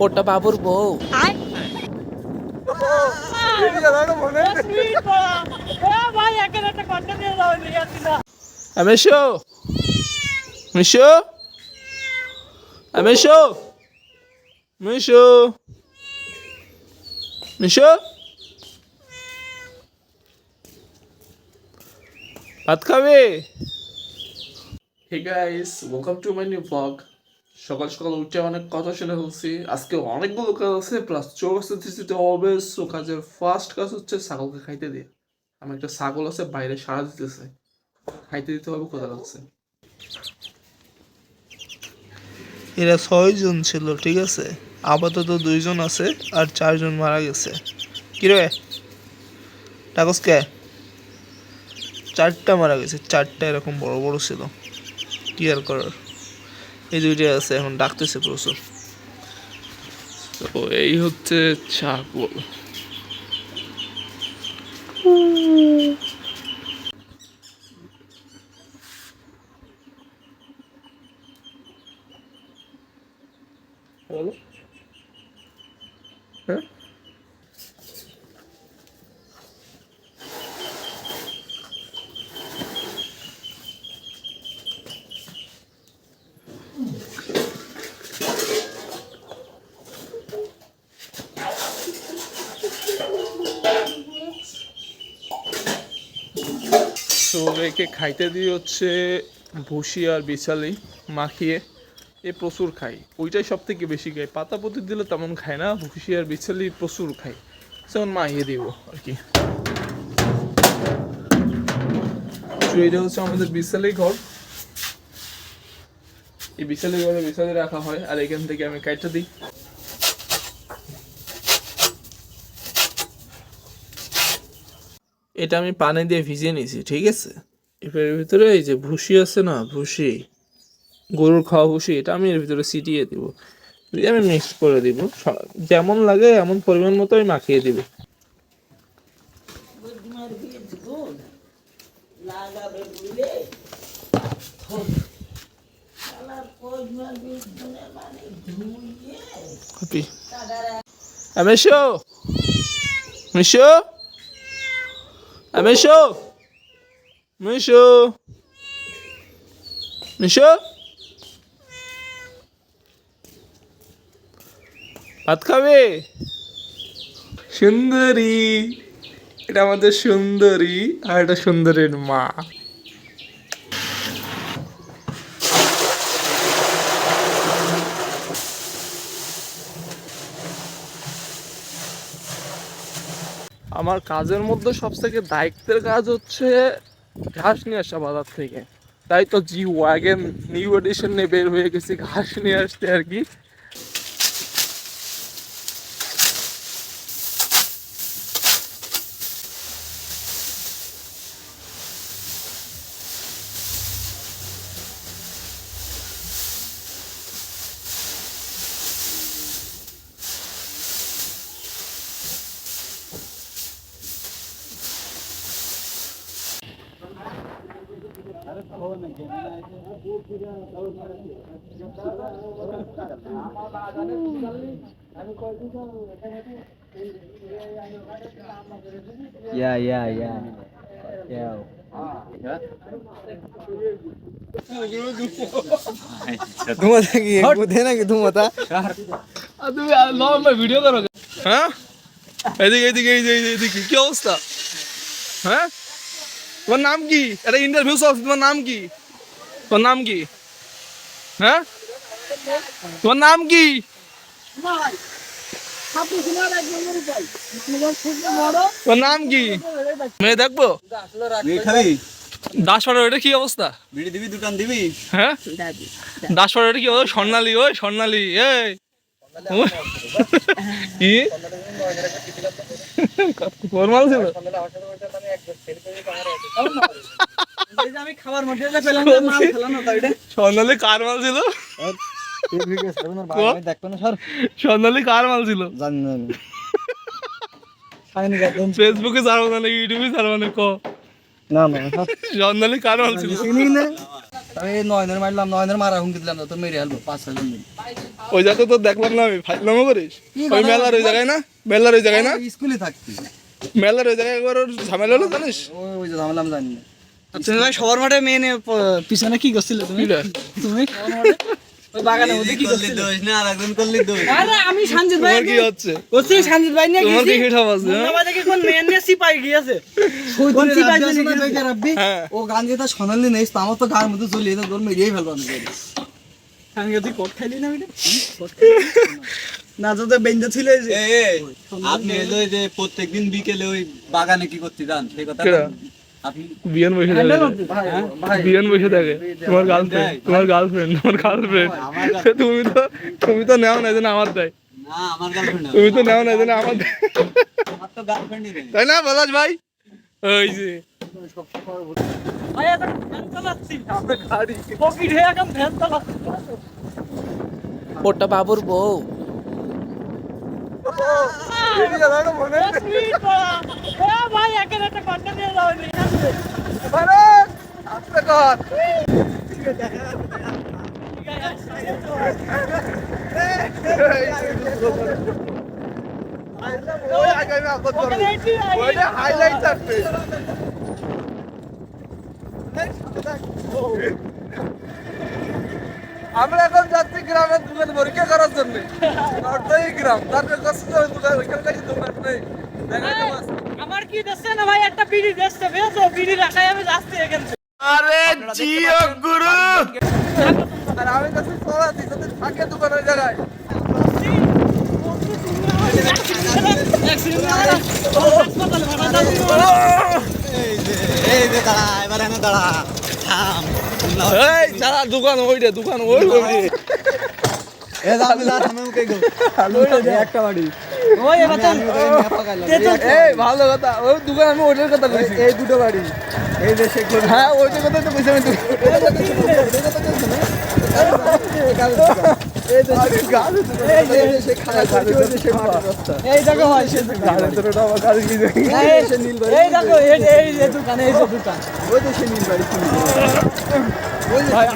ওটা বাবুর বউ ভাই একের একটা কন্টেন্ট দিয়ে দাও নিয়ে আসছি না আমেশো মিশো আমেশো মিশো মিশো ভাত খাবে hey guys welcome to my new blog সকাল সকাল উঠে অনেক কথা শুনে ফেলছি। আজকে অনেকগুলো কাজ আছে প্লাস চৌরাস্তা দিতে কাজের ফার্স্ট কাজ হচ্ছে ছাগলকে খাইতে দিয়ে। আমি একটা ছাগল আছে, বাইরে সারা দিতেছে। খাইতে দিতে হবে, কোথা লাগছে এরা ছয়জন ছিল, ঠিক আছে? আপাতত দুইজন আছে, আর চারজন মারা গেছে। কিরে টাকস কে? চারটা মারা গেছে, চারটা এরকম বড় বড় ছিল। কি আর করার। এই দুইটাই আছে এখন ডাকতেছে প্রচুর। তো এই হচ্ছে ছাগল হ্যালো তো একে খাইতে দিয়ে হচ্ছে ভুসি আর বিছালি মাখিয়ে। এ প্রচুর খাই। ওইটাই সব থেকে বেশি খাই। পাতা পতি দিলে তেমন খায় না, ভুসি আর বিছালি প্রচুর খাই। যেমন মাখিয়ে দিব আর কি। এটা হচ্ছে আমাদের বিছালি ঘর। এই বিছালি ঘরে বিছালি রাখা হয়। আর এখান থেকে আমি কাইটা দিই। এটা আমি পানি দিয়ে ভিজিয়ে নিয়েছি, ঠিক আছে? এবার এর ভিতরে এই যে ভুসি আছে না, ভুসি, গরুর খাওয়া ভুসি, এটা আমি এর ভিতরে ছিটিয়ে দিব। দিয়ে আমি মিক্স করে দিব। যেমন লাগে এমন পরিমাণ মতো আমি মাখিয়ে দিব। কপি। আমেশো মিশো। মিশো। মিশো। ভাত খাবে? সুন্দরী। এটা আমাদের সুন্দরী আর এটা সুন্দরীর মা। আমার কাজের মধ্যে সবথেকে দায়িত্বের কাজ হচ্ছে ঘাস নিয়ে আসা বাজার থেকে। তাই তো জি ওয়াগেন নিউ এডিশন নিয়ে বের হয়ে গেছি, ঘাস নিয়ে আসতে আর কি। Yeah, yeah, yeah. Yeah. ধুমাতা কি বুধে নাকি ধুমাতা তুমি লম্বা ভিডিও করো হ্যাঁ এদিকে এদিকে এই যে এই যে, এদিকে কি অবস্থা হ্যাঁ তোমার নাম কি? এটা ইন্টারভিউ চলছে তোমার নাম কি? তোমার নাম কি? হ্যাঁ? তোমার নাম কি? তোমার নাম কি? মেয়ে দেখব? এটা কি অবস্থা? বিড়ি দিবি দুটান দিবি? হ্যাঁ? এটা কি অবস্থা? স্বর্ণালী ওই স্বর্ণালী এই। কি? ফরমাল ছিল? আমি খাবার মধ্যে যে মাল ফেলানো তো এটা স্বর্ণালী কার মাল ছিল। দেখবে না সর স্বর্ণালী কার মাল ছিল জানি না খাইনি গাদন ফেসবুকে ছাড়বো না ইউটিউবে ছাড়বো না ক? না না কার মাল ছিল। চিনি না। আমি নয়নের মারলাম নয়নের মারা হুমকি দিলাম তো মেরে হেলবো পাঁচ মিলে। ওই জায়গা তো দেখলাম না আমি। ফাইলামও করিস? ওই মেলার ওই জায়গায় না? মেলার ওই জায়গায় না? স্কুলে থাকতি মেলার ওই জায়গায় একবার ওর ঝামেলা হলো জানিস? ওই ওই ঝামেলা আমি জানি না। তুমি ভাই সবার মাঠে মেয়ে পিছনে কি করছিলে তুমি? তুমি? সবার মাঠে? ওই বাগানের মধ্যে কি করছিলে? না আর একজন করলি দোষ। আরে আমি সঞ্জিত ভাই কি হচ্ছে? সঞ্জিত ভাই নিয়ে তোমার কি হিট আছে হ্যাঁ? কোন নিয়ে সিপাই গিয়েছে কোন সিপাই? হ্যাঁ। ও গান যেটা শোনালি নেই আমার তো গার মধ্যে চলে যেত তোর মেরেই ফেলব আমি না বেটা না তো বেঞ্জা ছিল যে এই, এই, আপনি এলো যে প্রত্যেকদিন বিকেলে ওই বাগানে কি করতে যান? সেই কথা বিয়ান বসে থাকে। বিয়ান বসে থাকে। তোমার গার্লফ্রেন্ড তোমার গার্লফ্রেন্ড তোমার গার্লফ্রেন্ড তুমি তো তুমি তো নেও না যেন আমার দেয়। না তুমি তো নেও না যেন আমার দেয়। আমার তো গার্লফ্রেন্ডই নেই। তাই না পলাশ ভাই? ওই যে ভাই ভ্যান চালাচ্ছি। গাড়ি পকেট হয়ে এখন ভ্যান চালাচ্ছি। ওটা বাবুর বউ। ভাই একের একটা কন্টেন্ট নিয়ে যাও হাইলাইট থাকবে আমরা এখন যাচ্ছি গ্রামের দোকানে পরীক্ষা করার জন্য। নর্দই গ্রাম তারপরে কষ্ট দোকান ওইখানে কাছে দোকান নেই। দেখাইতে পারছি। আমার কি দেখছে না ভাই? একটা বিড়ি দেখছে বুঝছ? বিড়ি রাখাই আমি যাচ্ছি এখান থেকে। আরে জিও গুরু! আর আমি কাছে চড়াচ্ছি যাতে থাকে দোকান ওই জায়গায় এই যে এই যে দাঁড়া এবার এনে দাঁড়া থাম এই যারা দোকান ওই রে দোকান ওই ওই এ যা আমি থামে ওকে গো একটা বাড়ি ওই এবার এই ভালো কথা ওই দোকান আমি ওইটার কথা কইছি এই দুটো বাড়ি এই যে শেখ হ্যাঁ ওইটার কথা তো কইছি আমি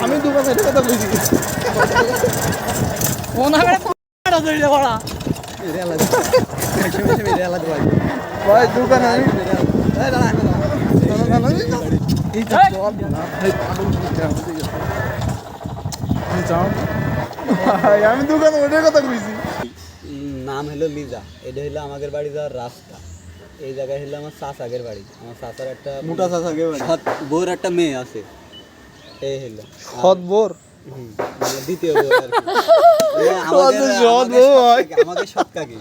আমি দোকান কথা বাড়ি ভাই। দোকান আমি এই যাও। আমি দোকান ওইটার কথা কইছি। নাম হলো লিজা। এটা হলো আমাদের বাড়ি যাওয়ার রাস্তা। এই জায়গায় হলো আমার চাচাগের বাড়ি। আমার চাচার একটা মোটা চাচাগের বাড়ি। বউর একটা মেয়ে আছে। এই হলো সৎ বোর মানে দ্বিতীয় বউ আর কি। মানে আমাদের- সৎ আমাদের বউ সৎ হয়। কাকি, আমাদের সৎ কাকি।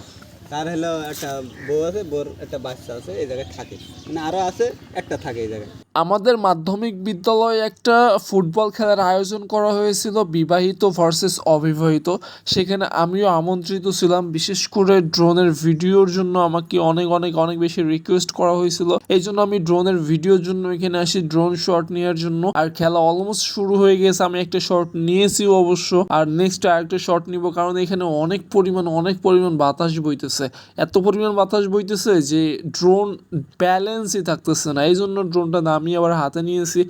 তার হলো একটা বউ আছে বউর একটা বাচ্চা আছে এই জায়গায় থাকে। মানে আরও আছে একটা থাকে এই জায়গায়। আমাদের মাধ্যমিক বিদ্যালয়ে একটা ফুটবল খেলার আয়োজন করা হয়েছিল, বিবাহিত ভার্সেস অবিবাহিত। সেখানে আমিও আমন্ত্রিত ছিলাম, বিশেষ করে ড্রোনের ভিডিওর জন্য আমাকে অনেক অনেক অনেক বেশি রিকোয়েস্ট করা হয়েছিল। এই জন্য আমি ড্রোনের ভিডিওর জন্য এখানে আসি, ড্রোন শট নেওয়ার জন্য। আর খেলা অলমোস্ট শুরু হয়ে গেছে, আমি একটা শট নিয়েছি অবশ্য। আর নেক্সট আরেকটা শট নিব, কারণ এখানে অনেক পরিমাণ অনেক পরিমাণ বাতাস বইতেছে। এত পরিমাণ বাতাস বইতেছে যে, ড্রোন ব্যালেন্সই থাকতেছে না। এই জন্য ড্রোনটা নামিয়ে আবার হাতে নিয়েছি।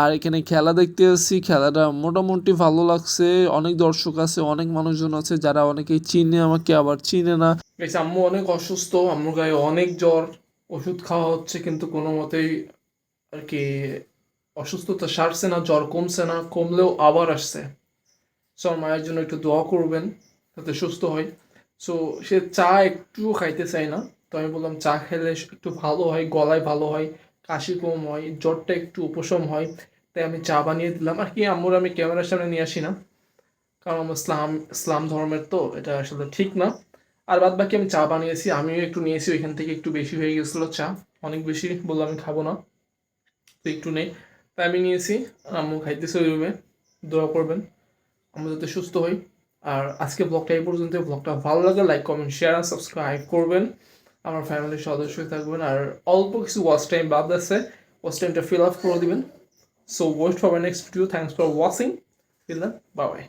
আর এখানে খেলা দেখতে এসেছি। খেলাটা মোটামুটি ভালো লাগছে। অনেক দর্শক আছে, অনেক মানুষজন আছে যারা অনেকেই চিনে, আমাকে আবার চিনে না। আম্মু অনেক অসুস্থ। আম্মুর গায়ে অনেক জ্বর। ওষুধ খাওয়া হচ্ছে কিন্তু কোনো মতেই আর কি অসুস্থতা সারছে না, জ্বর কমছে না, কমলেও আবার আসছে। সো মায়ের জন্য একটু দোয়া করবেন যাতে সুস্থ হয়। সো সে চা একটু খাইতে চায় না। তো আমি বললাম, চা খেলে একটু ভালো হয়, গলায় ভালো হয়। কাশি কম হয়, জ্বরটা একটু উপশম হয়, তাই আমি চা বানিয়ে দিলাম। আর কি আম্মুর আমি ক্যামেরার সামনে নিয়ে আসি না, কারণ আমার ইসলাম ইসলাম ধর্মের তো, এটা আসলে ঠিক না। আর বাদ বাকি আমি চা বানিয়েছি, আমিও একটু নিয়েছি, ওইখান থেকে একটু বেশি হয়ে গেছিল চা, অনেক বেশি বললাম আমি খাব না, তো একটু নেই। তাই আমি নিয়েছি, আম্মু খাইতেছে ওই রুমে, দোয়া করবেন আমরা যাতে সুস্থ হই আর আজকে ব্লগটা এই পর্যন্ত ব্লগটা ভালো লাগে লাইক কমেন্ট শেয়ার আর সাবস্ক্রাইব করবেন। আমার ফ্যামিলির সদস্য থাকবেন। আর অল্প কিছু ওয়াচ টাইম বাদ আছে। ওয়াচ টাইমটা ফিল আপ করে দিবেন। So wait for my next video thanks for watching feel bye